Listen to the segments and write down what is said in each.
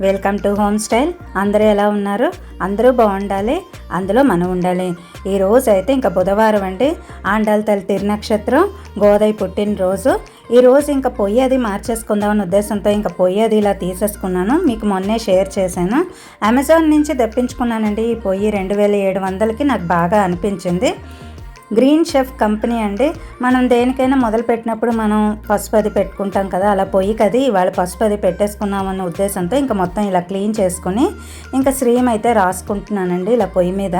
Welcome to home style. అందరూ ఎలా ఉన్నారు? అందరూ బాగుండాలి. అందులో మనం ఉండాలి. ఈ రోజు అయితే ఇంకా బుధవారం అండి. ఆండాల తల్లి తిరునక్షత్రం గోదాయి పుట్టినరోజు ఈ రోజు ఇంకా పొయ్యి అది మార్చేసుకుందామని ఉద్దేశంతో ఇంకా పొయ్యి అది ఇలా తీసేసుకున్నాను. మీకు మొన్నే షేర్ చేశాను. అమెజాన్ నుంచి తెప్పించుకున్నానండి. ఈ పొయ్యి రెండు వేల ఏడు వందలకి నాకు బాగా అనిపించింది. గ్రీన్ షెఫ్ కంపెనీ అండి. మనం దేనికైనా మొదలు పెట్టినప్పుడు మనం పసుపు అది పెట్టుకుంటాం కదా అలా పొయ్యికి అది ఇవాళ పసుపు అది పెట్టేసుకున్నామన్న ఉద్దేశంతో ఇంకా మొత్తం ఇలా క్లీన్ చేసుకుని ఇంకా శ్రీమ్ అయితే రాసుకుంటున్నానండి ఇలా పొయ్యి మీద.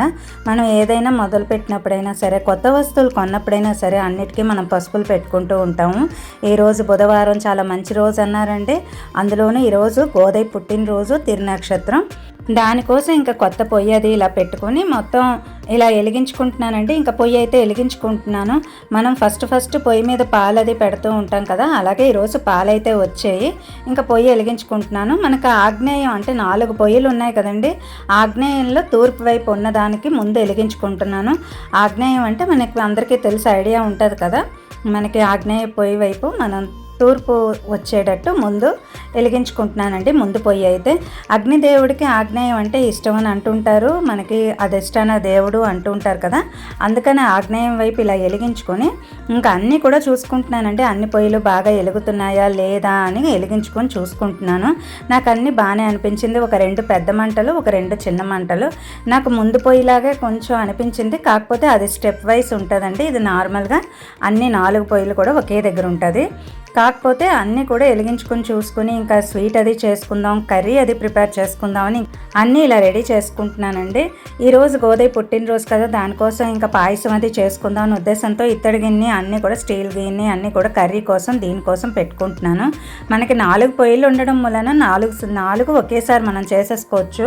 మనం ఏదైనా మొదలు పెట్టినప్పుడైనా సరే కొత్త వస్తువులు కొన్నప్పుడైనా సరే అన్నిటికీ మనం పసుపులు పెట్టుకుంటూ ఉంటాము. ఈరోజు బుధవారం చాలా మంచి రోజు అన్నారండి. అందులోనూ ఈరోజు గోదై పుట్టినరోజు తిరునక్షత్రం. దానికోసం ఇంకా కొత్త పొయ్యి అది ఇలా పెట్టుకొని మొత్తం ఇలా వెలిగించుకుంటున్నానండి. ఇంకా పొయ్యి అయితే వెలిగించుకుంటున్నాను. మనం ఫస్ట్ ఫస్ట్ పొయ్యి మీద పాలు అది పెడుతూ ఉంటాం కదా అలాగే ఈరోజు పాలు అయితే వచ్చాయి. ఇంకా పొయ్యి వెలిగించుకుంటున్నాను. మనకు ఆగ్నేయం అంటే నాలుగు పొయ్యిలు ఉన్నాయి కదండి. ఆగ్నేయంలో తూర్పు వైపు ఉన్నదానికి ముందు వెలిగించుకుంటున్నాను. ఆగ్నేయం అంటే మనకి అందరికీ తెలిసి ఐడియా ఉంటుంది కదా. మనకి ఆగ్నేయ పొయ్యి వైపు మనం తూర్పు వచ్చేటట్టు ముందు వెలిగించుకుంటున్నానండి. ముందు పొయ్యి అయితే. అగ్నిదేవుడికి ఆగ్నేయం అంటే ఇష్టం అని అంటుంటారు. మనకి అధిష్టాన దేవుడు అంటుంటారు కదా. అందుకని ఆగ్నేయం వైపు ఇలా వెలిగించుకొని ఇంకా అన్నీ కూడా చూసుకుంటున్నానండి. అన్ని పొయ్యిలు బాగా వెలుగుతున్నాయా లేదా అని వెలిగించుకొని చూసుకుంటున్నాను. నాకు అన్నీ బాగానే అనిపించింది. ఒక రెండు పెద్ద మంటలు ఒక రెండు చిన్న మంటలు. నాకు ముందు పొయ్యిలాగే కొంచెం అనిపించింది. కాకపోతే అది స్టెప్ వైస్ ఉంటుందండి. ఇది నార్మల్గా అన్ని నాలుగు పొయ్యిలు కూడా ఒకే దగ్గర ఉంటుంది. కాకపోతే అన్నీ కూడా వెలిగించుకొని చూసుకుని ఇంకా స్వీట్ అది చేసుకుందాం కర్రీ అది ప్రిపేర్ చేసుకుందామని అన్నీ ఇలా రెడీ చేసుకుంటున్నానండి. ఈరోజు గోదయ పుట్టినరోజు కదా దానికోసం ఇంకా పాయసం అది చేసుకుందాం అనే ఉద్దేశంతో ఇత్తడి గిన్నె అన్నీ కూడా స్టీల్ గిన్నె అన్నీ కూడా కర్రీ కోసం దీనికోసం పెట్టుకుంటున్నాను. మనకి నాలుగు పొయ్యిలు ఉండడం వలన నాలుగు నాలుగు ఒకేసారి మనం చేసేసుకోవచ్చు.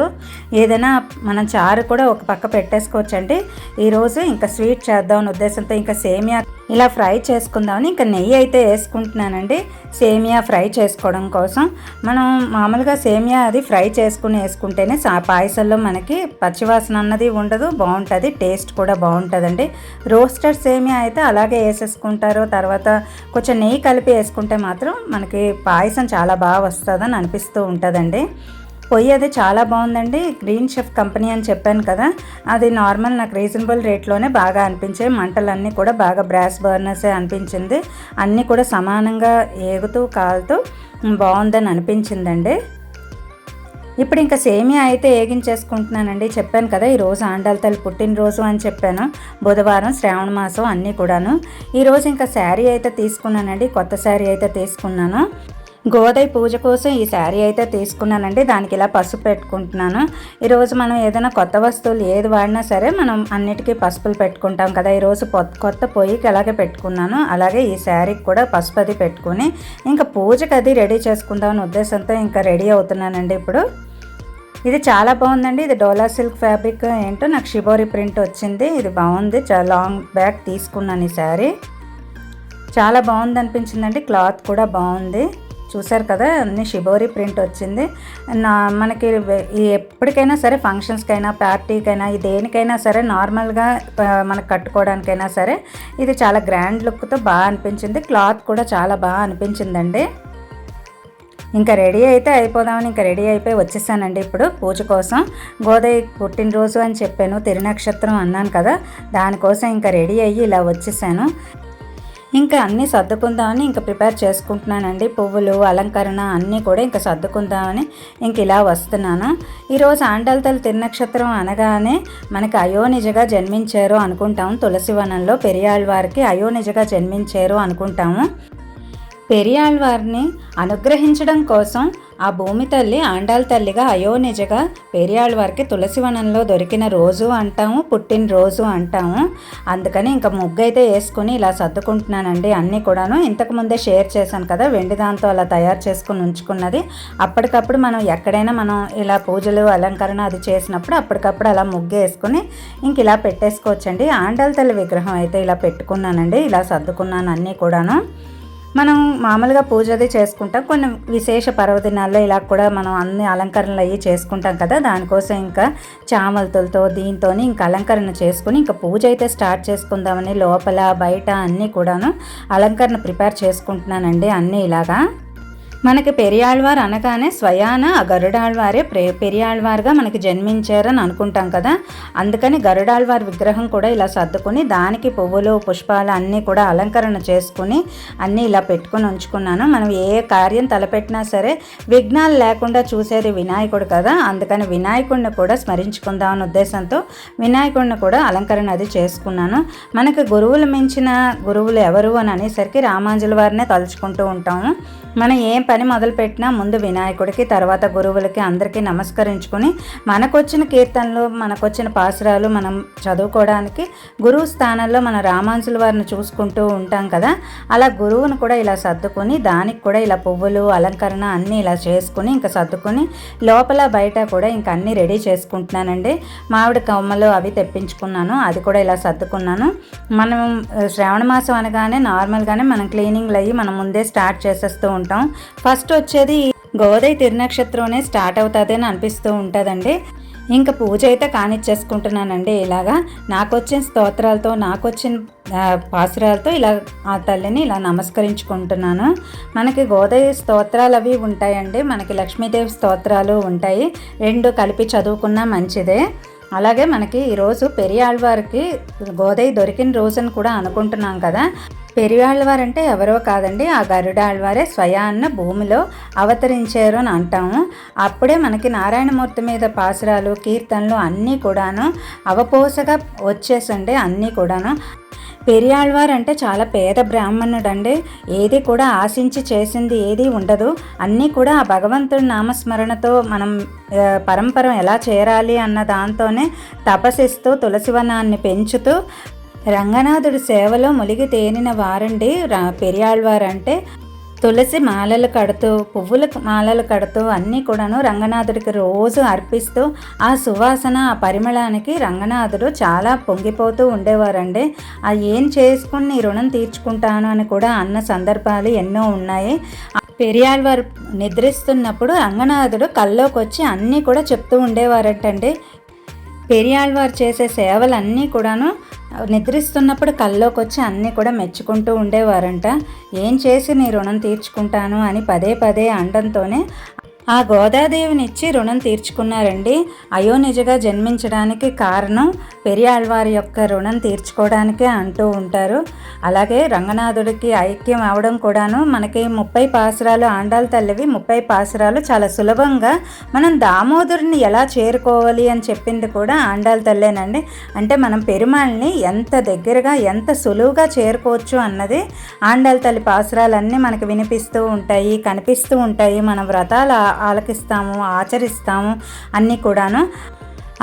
ఏదైనా మనం చారు కూడా ఒక పక్క పెట్టేసుకోవచ్చు అండి ఈరోజు ఇంకా స్వీట్ చేద్దాం అనే ఉద్దేశంతో ఇంకా సేమియా ఇలా ఫ్రై చేసుకుందామని ఇంకా నెయ్యి అయితే వేసుకుంటున్నానండి. సేమియా ఫ్రై చేసుకోవడం కోసం. మనం మామూలుగా సేమియా అది ఫ్రై చేసుకుని వేసుకుంటేనే సా పాయసంలో మనకి పచ్చివాసన అన్నది ఉండదు బాగుంటుంది టేస్ట్ కూడా బాగుంటుందండి. రోస్టెడ్ సేమియా అయితే అలాగే వేసేసుకుంటారు. తర్వాత కొంచెం నెయ్యి కలిపి వేసుకుంటే మాత్రం మనకి పాయసం చాలా బాగా వస్తుందని అనిపిస్తూ ఉంటుందండి. పొయ్యి అది చాలా బాగుందండి. గ్రీన్ షెఫ్ కంపెనీ అని చెప్పాను కదా అది నార్మల్ నాకు రీజనబుల్ రేట్లోనే బాగా అనిపించాయి. మంటలన్నీ కూడా బాగా బ్రాస్ బర్నర్సే అనిపించింది. అన్నీ కూడా సమానంగా ఏగుతూ కాలుతూ బాగుందని అనిపించిందండి. ఇప్పుడు ఇంకా సేమియా అయితే ఏగించేసుకుంటున్నానండి. చెప్పాను కదా ఈరోజు ఆండాల తల్లి పుట్టినరోజు అని చెప్పాను. బుధవారం శ్రావణ మాసం అన్నీ కూడాను. ఈరోజు ఇంకా శారీ అయితే తీసుకున్నానండి. కొత్త శారీ అయితే తీసుకున్నాను. గోదై పూజ కోసం ఈ శారీ అయితే తీసుకున్నానండి. దానికి ఇలా పసుపు పెట్టుకుంటున్నాను. ఈరోజు మనం ఏదైనా కొత్త వస్తువులు ఏది వాడినా సరే మనం అన్నిటికీ పసుపులు పెట్టుకుంటాం కదా. ఈరోజు కొత్త పొయ్యికి అలాగే పెట్టుకున్నాను. అలాగే ఈ శారీకి కూడా పసుపు అది పెట్టుకుని ఇంకా పూజకి అది రెడీ చేసుకుందామని ఉద్దేశంతో ఇంకా రెడీ అవుతున్నానండి ఇప్పుడు. ఇది చాలా బాగుందండి. ఇది డోలా సిల్క్ ఫ్యాబ్రిక్ ఏంటో నాకు షిబోరి ప్రింట్ వచ్చింది. ఇది బాగుంది. చాలా లాంగ్ బ్యాగ్ తీసుకున్నాను ఈ శారీ. చాలా బాగుంది అనిపించిందండి క్లాత్ కూడా బాగుంది. చూసారు కదా అన్ని షిబోరి ప్రింట్ వచ్చింది. నా మనకి ఎప్పటికైనా సరే ఫంక్షన్స్కైనా పార్టీకైనా దేనికైనా సరే నార్మల్గా మనకు కట్టుకోవడానికైనా సరే ఇది చాలా గ్రాండ్ లుక్తో బాగా అనిపించింది. క్లాత్ కూడా చాలా బాగా అనిపించిందండి. ఇంకా రెడీ అయితే అయిపోదామని ఇంకా రెడీ అయిపోయి వచ్చేసానండి ఇప్పుడు పూజ కోసం. గోదయ్య పుట్టినరోజు అని చెప్పాను తిరునక్షత్రం అన్నాను కదా దానికోసం ఇంకా రెడీ అయ్యి ఇలా వచ్చేసాను. ఇంకా అన్నీ సర్దుకుందామని ఇంకా ప్రిపేర్ చేసుకుంటున్నానండి. పువ్వులు అలంకరణ అన్నీ కూడా ఇంకా సర్దుకుందామని ఇంక ఇలా వస్తున్నాను. ఈరోజు ఆండాలతల్లి తిరునక్షత్రం అనగానే మనకి అయోనిజగా జన్మించారు అనుకుంటాము. తులసివనంలో పెరియాళ్ళ వారికి అయోనిజగా జన్మించారు అనుకుంటాము. పెరియాళ్వారిని అనుగ్రహించడం కోసం ఆ భూమి తల్లి ఆండాల్ తల్లిగా అయోనిజగా పెరియాళ్వారికి తులసివనంలో దొరికిన రోజు అంటాము పుట్టినరోజు అంటాము. అందుకని ఇంకా ముగ్గు అయితే వేసుకుని ఇలా సర్దుకుంటున్నానండి అన్నీ కూడాను. ఇంతకు ముందే షేర్ చేశాను కదా వెండి దాంతో అలా తయారు చేసుకుని ఉంచుకున్నది. అప్పటికప్పుడు మనం ఎక్కడైనా మనం ఇలా పూజలు అలంకరణ అది చేసినప్పుడు అప్పటికప్పుడు అలా ముగ్గు వేసుకుని ఇంక ఇలా పెట్టేసుకోవచ్చండి. ఆండాల్ తల్లి విగ్రహం అయితే ఇలా పెట్టుకున్నానండి ఇలా సర్దుకున్నాను అన్నీ కూడాను. మనం మామూలుగా పూజ అది చేసుకుంటాం. కొన్ని విశేష పర్వదినాల్లో ఇలా కూడా మనం అన్ని అలంకరణలు అయ్యి చేసుకుంటాం కదా. దానికోసం ఇంకా చామలతలతో దీంతో ఇంకా అలంకరణ చేసుకుని ఇంకా పూజ అయితే స్టార్ట్ చేసుకుందామని లోపల బయట అన్నీ కూడాను అలంకరణ ప్రిపేర్ చేసుకుంటున్నానండి అన్నీ ఇలాగా. మనకి పెరియాళ్ళవారు అనగానే స్వయాన ఆ గరుడాళ్వారే ప్రే పెరియాళ్ళవారుగా మనకి జన్మించారని అనుకుంటాం కదా. అందుకని గరుడాళ్వారి విగ్రహం కూడా ఇలా సర్దుకుని దానికి పువ్వులు పుష్పాలు అన్నీ కూడా అలంకరణ చేసుకుని అన్నీ ఇలా పెట్టుకుని ఉంచుకున్నాను. మనం ఏ కార్యం తలపెట్టినా సరే విఘ్నాలు లేకుండా చూసేది వినాయకుడు కదా. అందుకని వినాయకుడిని కూడా స్మరించుకుందాం అనే ఉద్దేశంతో వినాయకుడిని కూడా అలంకరణ అది చేసుకున్నాను. మనకి గురువులు మించిన గురువులు ఎవరు అని అనేసరికి రామాంజుల వారినే తలుచుకుంటూ ఉంటాము. మనం ఏ పని మొదలుపెట్టినా ముందు వినాయకుడికి తర్వాత గురువులకి అందరికీ నమస్కరించుకొని మనకొచ్చిన కీర్తనలు మనకొచ్చిన పాసురాలు మనం చదువుకోవడానికి గురువు స్థానంలో మన రామాంశుల వారిని చూసుకుంటూ ఉంటాం కదా. అలా గురువును కూడా ఇలా సర్దుకొని దానికి కూడా ఇలా పువ్వులు అలంకరణ అన్నీ ఇలా చేసుకుని ఇంకా సర్దుకొని లోపల బయట కూడా ఇంకా అన్నీ రెడీ చేసుకుంటున్నానండి. మామిడి కొమ్మలు అవి తెప్పించుకున్నాను అది కూడా ఇలా సర్దుకున్నాను. మనం శ్రావణ మాసం అనగానే నార్మల్గానే మనం క్లీనింగ్లు అయ్యి మనం ముందే స్టార్ట్ చేసేస్తూ ఉంటాం ఫస్ట్ వచ్చేది గోదై తిరునక్షత్రంనే స్టార్ట్ అవుతుంది అని అనిపిస్తూ ఉంటుందండి. ఇంకా పూజ అయితే కానిచ్చేసుకుంటున్నానండి ఇలాగా. నాకు వచ్చిన స్తోత్రాలతో నాకు వచ్చిన పాసురాలతో ఇలా ఆ తల్లిని ఇలా నమస్కరించుకుంటున్నాను. మనకి గోదయ స్తోత్రాలు అవి ఉంటాయండి. మనకి లక్ష్మీదేవి స్తోత్రాలు ఉంటాయి. రెండు కలిపి చదువుకున్నా మంచిదే. అలాగే మనకి ఈరోజు పెరియాళ్ళవారికి గోదయ దొరికిన రోజుని కూడా అనుకుంటున్నాం కదా. పెరియాళ్ళవారు అంటే ఎవరో కాదండి. ఆ గరుడాళ్ళవారే స్వయాన్న భూమిలో అవతరించారు అని అంటాము. అప్పుడే మనకి నారాయణమూర్తి మీద పాసురాలు కీర్తనలు అన్నీ కూడాను అవపోసగా వచ్చేసండి అన్నీ కూడాను. పెరియాళ్ళవారు అంటే చాలా పేద బ్రాహ్మణుడండి. ఏది కూడా ఆశించి చేసింది ఏది ఉండదు. అన్నీ కూడా ఆ భగవంతుడి నామస్మరణతో మనం పరంపరం ఎలా చేరాలి అన్న దాంతోనే తపసిస్తూ తులసివనాన్ని పెంచుతూ రంగనాథుడి సేవలో ములిగి తేనిన వారండి పెరియాళ్ళవారు అంటే తులసి మాలలు కడుతూ పువ్వుల మాలలు కడుతూ అన్నీ కూడాను రంగనాథుడికి రోజు అర్పిస్తూ ఆ సువాసన ఆ పరిమళానికి రంగనాథుడు చాలా పొంగిపోతూ ఉండేవారండి. ఆ ఏం చేసుకుని రుణం తీర్చుకుంటాను అని కూడా అన్న సందర్భాలు ఎన్నో ఉన్నాయి. పెరియాళ్వారు నిద్రిస్తున్నప్పుడు రంగనాథుడు కల్లోకి వచ్చి అన్నీ కూడా చెప్తూ ఉండేవారటండి. పెరియాళ్వారు చేసే సేవలన్నీ కూడాను నిద్రిస్తున్నప్పుడు కల్లోకి వచ్చి అన్నీ కూడా మెచ్చుకుంటూ ఉండేవారంట. ఏం చేసి నీ రుణం తీర్చుకుంటాను అని పదే పదే అండంతోనే ఆ గోదాదేవినిచ్చి రుణం తీర్చుకున్నారండి. అయోనిజగా జన్మించడానికి కారణం పెరియాళ్వారి యొక్క రుణం తీర్చుకోవడానికే అంటూ ఉంటారు. అలాగే రంగనాథుడికి ఐక్యం అవడం కూడాను మనకి ముప్పై పాసురాలు ఆండాల తల్లివి ముప్పై పాసురాలు చాలా సులభంగా మనం దామోదరుని ఎలా చేరుకోవాలి అని చెప్పింది కూడా ఆండాల తల్లేనండి. అంటే మనం పెరుమాళ్ళని ఎంత దగ్గరగా ఎంత సులువుగా చేరుకోవచ్చు అన్నది ఆండాల తల్లి పాసురాలన్నీ మనకి వినిపిస్తూ ఉంటాయి కనిపిస్తూ ఉంటాయి. మన వ్రతాల ఆలకిస్తాము ఆచరిస్తాము అన్నీ కూడాను.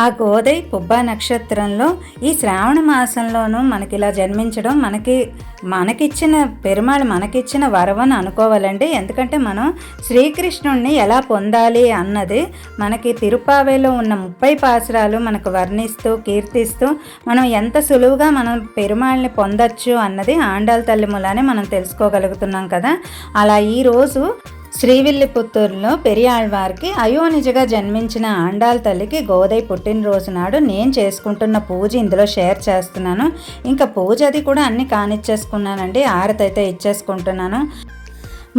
ఆ గోదై పుబ్బ నక్షత్రంలో ఈ శ్రావణ మాసంలోనూ మనకి ఇలా జన్మించడం మనకి మనకిచ్చిన పెరుమాళ్ మనకిచ్చిన వరవని అనుకోవాలండి. ఎందుకంటే మనం శ్రీకృష్ణుణ్ణి ఎలా పొందాలి అన్నది మనకి తిరుపావేలో ఉన్న ముప్పై పాసురాలు మనకు వర్ణిస్తూ కీర్తిస్తూ మనం ఎంత సులువుగా మనం పెరుమాళ్ళని పొందొచ్చు అన్నది ఆండాల తల్లి మూలానే మనం తెలుసుకోగలుగుతున్నాం కదా. అలా ఈరోజు శ్రీవిల్లిపుత్తూరులో పెరియాళ్వారికి అయోనిజగా జన్మించిన ఆండాల్ తల్లికి గోదై పుట్టినరోజు నాడు నేను చేసుకుంటున్న పూజ ఇందులో షేర్ చేస్తున్నాను. ఇంకా పూజ అది కూడా అన్ని కానిచ్చేసుకున్నానండి. ఆరతి అయితే ఇచ్చేసుకుంటున్నాను.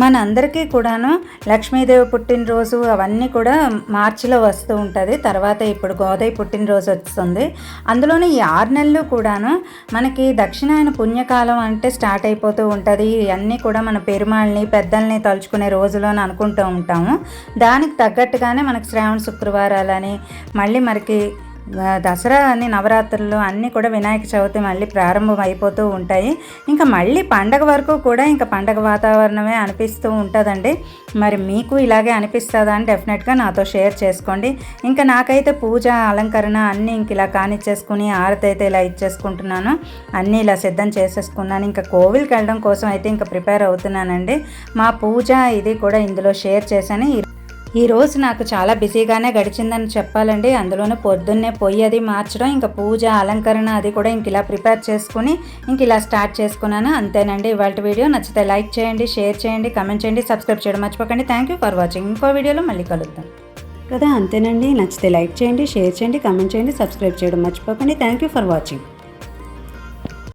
మనందరికీ కూడాను లక్ష్మీదేవి పుట్టినరోజు అవన్నీ కూడా మార్చిలో వస్తూ ఉంటుంది. తర్వాత ఇప్పుడు గోదావరి పుట్టినరోజు వస్తుంది. అందులోనే ఈ ఆరు నెలలు కూడాను మనకి దక్షిణాయన పుణ్యకాలం అంటే స్టార్ట్ అయిపోతూ ఉంటుంది. ఇవన్నీ కూడా మన పెరుమాళ్ళని పెద్దల్ని తలుచుకునే రోజులోని అనుకుంటూ ఉంటాము. దానికి తగ్గట్టుగానే మనకి శ్రావణ శుక్రవారాలని మళ్ళీ మనకి దసరా అని నవరాత్రులు అన్నీ కూడా వినాయక చవితి మళ్ళీ ప్రారంభం అయిపోతూ ఉంటాయి. ఇంకా మళ్ళీ పండగ వరకు కూడా ఇంకా పండగ వాతావరణమే అనిపిస్తూ ఉంటుందండి. మరి మీకు ఇలాగే అనిపిస్తుందా అని డెఫినెట్గా నాతో షేర్ చేసుకోండి. ఇంకా నాకైతే పూజ అలంకరణ అన్నీ ఇంక ఇలా కానిచ్చేసుకుని ఆరతి అయితే ఇలా ఇచ్చేసుకుంటున్నాను. అన్నీ ఇలా సిద్ధం చేసేసుకున్నాను. ఇంకా కోవిల్కి వెళ్ళడం కోసం అయితే ఇంకా ప్రిపేర్ అవుతున్నానండి. మా పూజ ఇది కూడా ఇందులో షేర్ చేశాను. ఈ రోజు నాకు చాలా బిజీగానే గడిచిందని చెప్పాలండి. అందులోనే పొద్దున్నే పొయ్యి అది మార్చడం ఇంకా పూజ అలంకరణ అది కూడా ఇంక ఇలా ప్రిపేర్ చేసుకుని ఇంక ఇలా స్టార్ట్ చేసుకున్నాను. అంతేనండి ఇవాళ వీడియో. నచ్చితే లైక్ చేయండి షేర్ చేయండి కమెంట్ చేయండి సబ్స్క్రైబ్ చేయడం మర్చిపోకండి. Thank you for watching. ఇంకో వీడియోలో మళ్ళీ కలుద్దాం. కదా అంతేనండి. నచ్చితే లైక్ చేయండి షేర్ చేయండి కమెంట్ చేయండి సబ్స్క్రైబ్ చేయడం మర్చిపోకండి. Thank you for watching.